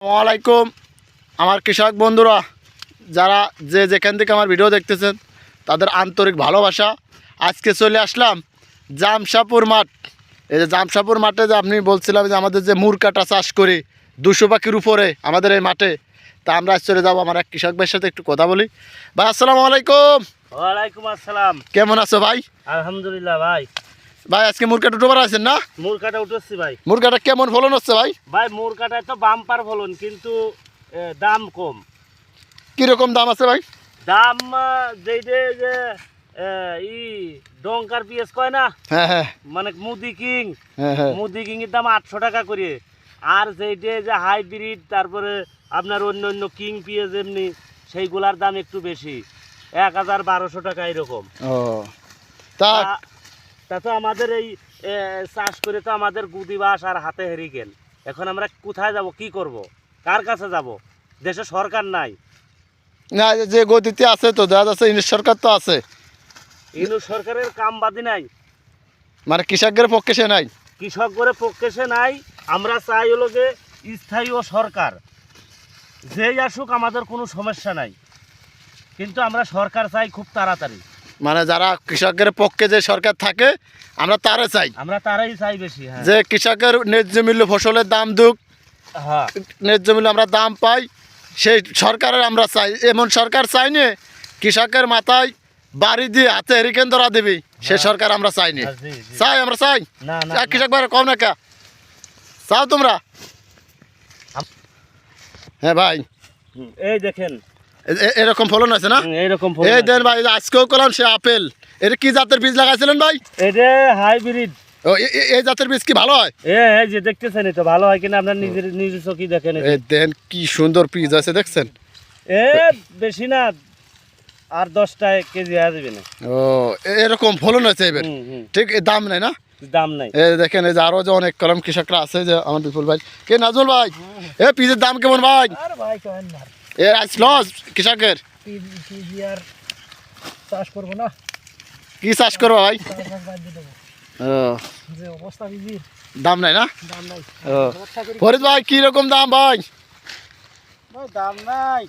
আসসালামাইকুম আমার কৃষক বন্ধুরা যারা যে যেখান থেকে আমার ভিডিও দেখতেছেন তাদের আন্তরিক ভালোবাসা। আজকে চলে আসলাম জামশাপুর মাঠ। এই যে জামশাপুর মাঠে যে আপনি বলছিলাম যে আমাদের যে মুরকাটা চাষ করি দুশো পাখির উপরে আমাদের এই মাঠে তা আমরা আজ চলে যাব। আমার এক কৃষক ভাইয়ের সাথে একটু কথা বলি। ভাই আসসালামু আলাইকুম ওয়ালাইকুম আসসালাম। কেমন আছো ভাই? আলহামদুলিল্লাহ ভাই। ভাই আজকে মুরকাটা ডোবার আছেন না? মুরকাটা উঠেছি ভাই। মুরকাটা কেমন ফলন হচ্ছে ভাই? ভাই মুরকাটায় তো বাম্পার ফলন কিন্তু দাম কম। কীরকম দাম আছে ভাই? দাম যেইটে যে ই ডঙ্কার পিএস কয় না? হ্যাঁ হ্যাঁ। মানে মুদি কিং। হ্যাঁ হ্যাঁ। মুদি কিং এর দাম আটশো টাকা করে। আর যেইটে যে হাইব্রিড তারপরে আপনার অন্য অন্য কিং পিএস এমনি সেইগুলার দাম একটু বেশি। এক হাজার বারোশো টাকা এরকম। ও। তা তা- তা আমাদের এই চাষ করে তো আমাদের গুদি বাস আর হাতে হেরি গেল। এখন আমরা কোথায় যাব কি করব? কার কাছে যাব? দেশে সরকার নাই। না যে গতিতে আছে তো দেখা যাচ্ছে ইংলিশ সরকার তো আছে। ইনু সরকারের কাম বাদি নাই। মানে কৃষকদের পক্ষে সে নাই। কৃষক করে পক্ষে সে নাই। আমরা চাই হলো যে স্থায়ী ও সরকার। যেই আসুক আমাদের কোনো সমস্যা নাই। কিন্তু আমরা সরকার চাই খুব তাড়াতাড়ি। মানে যারা কৃষকের পক্ষে যে সরকার থাকে আমরা তারে চাই। আমরা তারাই চাই বেশি হ্যাঁ। যে কৃষকের ন্যায্য মূল্য ফসলের দাম দুক হ্যাঁ। ন্যায্য মূল্য আমরা দাম পাই সেই সরকারের আমরা চাই। এমন সরকার চাই নে কৃষকের মাথায় বাড়ি দিয়ে হাতে হেরিকেন ধরা দিবি সে হ্যাঁ। সরকার আমরা চাই নি। চাই আমরা চাই। কৃষক ভাই কম না কা। চাও তোমরা? হ্যাঁ ভাই। এই দেখেন এরকম ফলন আছে না? এরকম এইরকম ফল এই দেন ভাই আজকেও করলাম সে আপেল। এটা কি জাতের বীজ লাগাইছিলেন ভাই? এটা হাইব্রিড। ও এ- এ- এই জাতের বীজ কি ভালো হয়? এ এই যে দেখতেছেন তো ভালো হয় কিনা আপনার নিজের নিজের চোখই দেখেন এই দেন কি সুন্দর বীজ আছে দেখছেন? এ বেশি না আর দশটায় কেজি যাবে না। ও এরকম ফলন হয়েছে এবার। ঠিক দাম নাই না? দাম নাই। এই দেখেন এই যে আরও যে অনেক কলম কৃষকরা আছে যে আমার বিপুল ভাই। কে নাজমুল ভাই? এ পিজের দাম কেমন ভাই? আর ভাই কেন না এ আজ লস কৃষকের। চাষ করব না। কি চাষ করব ভাই? ও। দাম নাই না? ও। ফরিদ ভাই কি রকম দাম ভাই? দাম নাই।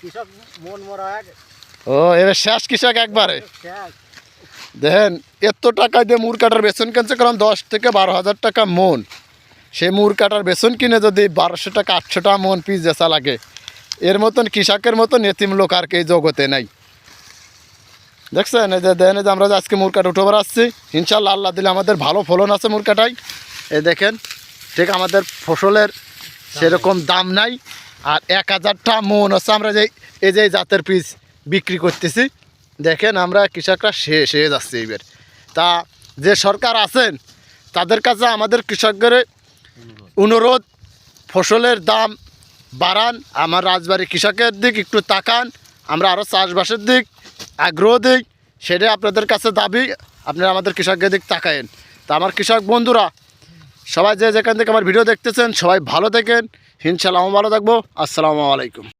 কৃষক মন মরা ও এবার শেষ কৃষক একবারে। দেখেন এত টাকা দিয়ে মুর কাটার বেসন কিনছে কারণ দশ থেকে বারো হাজার টাকা মন। সেই মুর কাটার বেসন কিনে যদি বারোশো টাকা আটশো টাকা মন পিস যেসা লাগে। এর মতন কৃষকের মতন এতিম লোক আর কি জগতে নাই। দেখছেন? এই যে দেন যে আমরা আজকে মুরকাট উঠে আসছি ইনশাল্লাহ আল্লাহ দিলে আমাদের ভালো ফলন আছে মুরকাটাই এ দেখেন, ঠিক আমাদের ফসলের সেরকম দাম নাই, আর এক হাজারটা মন হচ্ছে আমরা যে, এই যে জাতের পিস বিক্রি করতেছি। দেখেন, আমরা কৃষকরা শেষ হয়ে যাচ্ছে এইবার। তা যে সরকার আছেন, তাদের কাছে আমাদের কৃষকদের অনুরোধ, ফসলের দাম বাড়ান, আমার রাজবাড়ি কৃষকের দিক একটু তাকান, আমরা আরও চাষবাসের দিক, আগ্রহ দিক সেটাই আপনাদের কাছে দাবি, আপনারা আমাদের কৃষকের দিক তাকায়েন। তা আমার কৃষক বন্ধুরা, সবাই যে যেখান থেকে আমার ভিডিও দেখতেছেন, সবাই ভালো থাকেন ইনশাল্লাহ ভালো থাকব। আসসালামু আলাইকুম।